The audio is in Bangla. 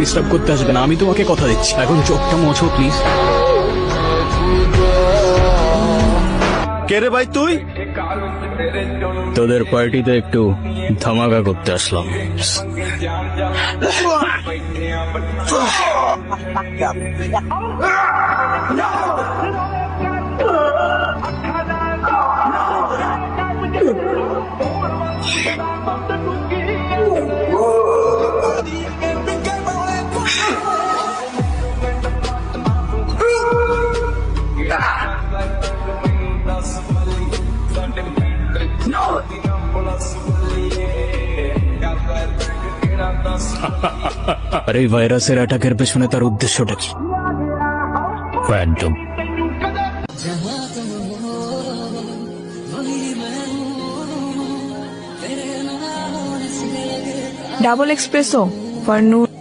ডিস্টার্ব করতে আসবে না। আমি তোমাকে কথা দিচ্ছি। এখন চোখটা মোছো প্লিজ কে রে ভাই তুই? তোদের পার্টিতে একটু ধামাকা করতে আসলাম। আর এই ভাইরাসের অ্যাটাকের পেছনে তার উদ্দেশ্যটা কি একদম ডাবল এক্সপ্রেসো ফর নূর